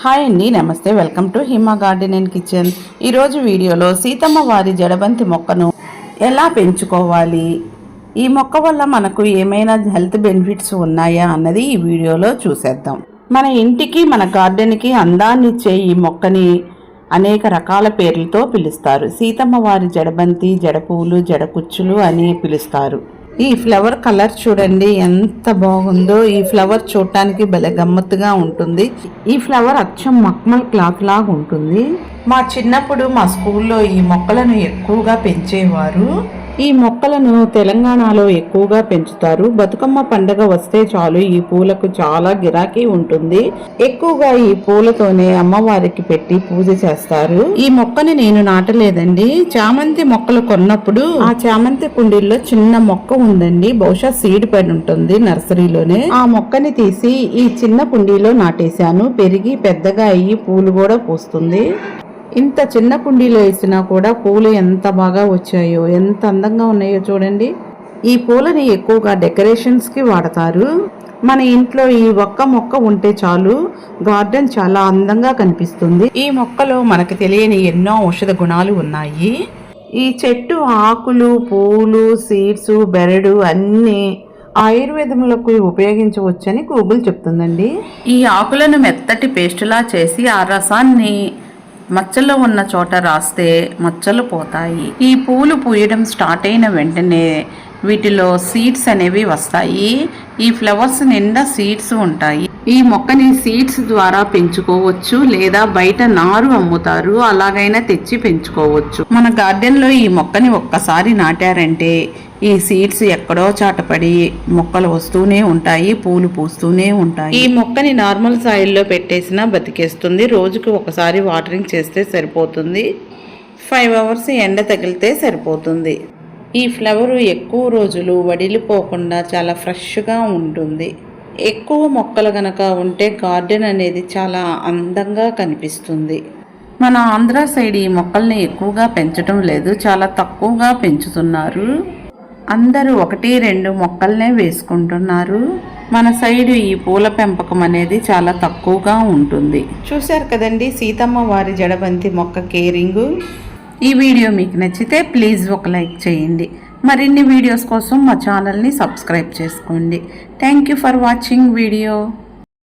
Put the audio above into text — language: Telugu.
హాయ్ అండి నమస్తే. Welcome to Hima garden and kitchen. ఈరోజు వీడియోలో సీతమ్మ వారి జడబంతి మొక్కను ఎలా పెంచుకోవాలి? ఈ మొక్క వల్ల మనకు ఏమైనా హెల్త్ బెనిఫిట్స్ ఉన్నాయా అన్నది ఈ వీడియోలో చూసేద్దాం. మన ఇంటికి మన గార్డెన్కి అందాన్ని ఇచ్చే ఈ మొక్కని అనేక రకాల పేర్లతో పిలుస్తారు. సీతమ్మ వారి జడబంతి జడపూలు జడకుచ్చులు అని పిలుస్తారు. ఈ ఫ్లవర్ కలర్ చూడండి ఎంత బాగుందో. ఈ ఫ్లవర్ చూడటానికి భలే గమ్మత్తుగా ఉంటుంది. ఈ ఫ్లవర్ అచ్చం మక్మల్ క్లాత్ లాగా ఉంటుంది. మా చిన్నప్పుడు మా స్కూల్లో ఈ మొక్కలను ఎక్కువగా పెంచేవారు. ఈ మొక్క మొక్కలను తెలంగాణలో ఎక్కువగా పెంచుతారు. బతుకమ్మ పండగ వస్తే చాలు ఈ పూలకు చాలా గిరాకీ ఉంటుంది. ఎక్కువగా ఈ పూలతోనే అమ్మవారికి పెట్టి పూజ చేస్తారు. ఈ మొక్కని నేను నాటలేదండి. చామంతి మొక్కలు కొన్నప్పుడు ఆ చామంతి కుండీల్లో చిన్న మొక్క ఉందండి. బహుశా సీడ్ పడి ఉంటుంది నర్సరీలోనే. ఆ మొక్కని తీసి ఈ చిన్న కుండీలో నాటేశాను. పెరిగి పెద్దగా అయ్యి పూలు కూడా పూస్తుంది. ఇంత చిన్న కుండీలో వేసినా కూడా పూలు ఎంత బాగా వచ్చాయో ఎంత అందంగా ఉన్నాయో చూడండి. ఈ పూలని ఎక్కువగా డెకరేషన్స్కి వాడతారు. మన ఇంట్లో ఈ ఒక్క మొక్క ఉంటే చాలు గార్డెన్ చాలా అందంగా కనిపిస్తుంది. ఈ మొక్కలో మనకు తెలియని ఎన్నో ఔషధ గుణాలు ఉన్నాయి. ఈ చెట్టు ఆకులు పూలు సీడ్స్ బెరడు అన్నీ ఆయుర్వేదములకు ఉపయోగించవచ్చని గూగుల్ చెప్తుందండి. ఈ ఆకులను మెత్తటి పేస్టులా చేసి ఆ రసాన్ని మచ్చలు ఉన్న చోట రాస్తే మచ్చలు పోతాయి. ఈ పూలు పూయడం స్టార్ట్ అయిన వెంటనే వీటిలో సీడ్స్ అనేవి వస్తాయి. ఈ ఫ్లవర్స్ నిండా సీడ్స్ ఉంటాయి. ఈ మొక్కని సీడ్స్ ద్వారా పెంచుకోవచ్చు లేదా బయట నారు అమ్ముతారు. అలాగైనా తెచ్చి పెంచుకోవచ్చు. మన గార్డెన్లో ఈ మొక్కని ఒక్కసారి నాటారంటే ఈ సీడ్స్ ఎక్కడో చాటపడి మొక్కలు వస్తూనే ఉంటాయి పూలు పూస్తూనే ఉంటాయి. ఈ మొక్కని నార్మల్ సాయిల్లో పెట్టేసినా బతికేస్తుంది. రోజుకి ఒకసారి వాటరింగ్ చేస్తే సరిపోతుంది. ఫైవ్ అవర్స్ ఎండ తగిలితే సరిపోతుంది. ఈ ఫ్లవర్ ఎక్కువ రోజులు వడిలిపోకుండా చాలా ఫ్రెష్గా ఉంటుంది. ఎక్కువ మొక్కలు గనక ఉంటే గార్డెన్ అనేది చాలా అందంగా కనిపిస్తుంది. మన ఆంధ్ర సైడ్ ఈ మొక్కల్ని ఎక్కువగా పెంచడం లేదు చాలా తక్కువగా పెంచుతున్నారు. అందరూ ఒకటి రెండు మొక్కల్నే వేసుకుంటున్నారు. మన సైడ్ ఈ పూల పెంపకం అనేది చాలా తక్కువగా ఉంటుంది. చూశారు కదండి సీతమ్మ వారి జడబంతి మొక్క కేరింగు. ఈ వీడియో మీకు నచ్చితే ప్లీజ్ ఒక లైక్ చేయండి. మరిన్ని వీడియోస్ కోసం మా ఛానల్ని సబ్స్క్రైబ్ చేసుకోండి. Thank you for watching video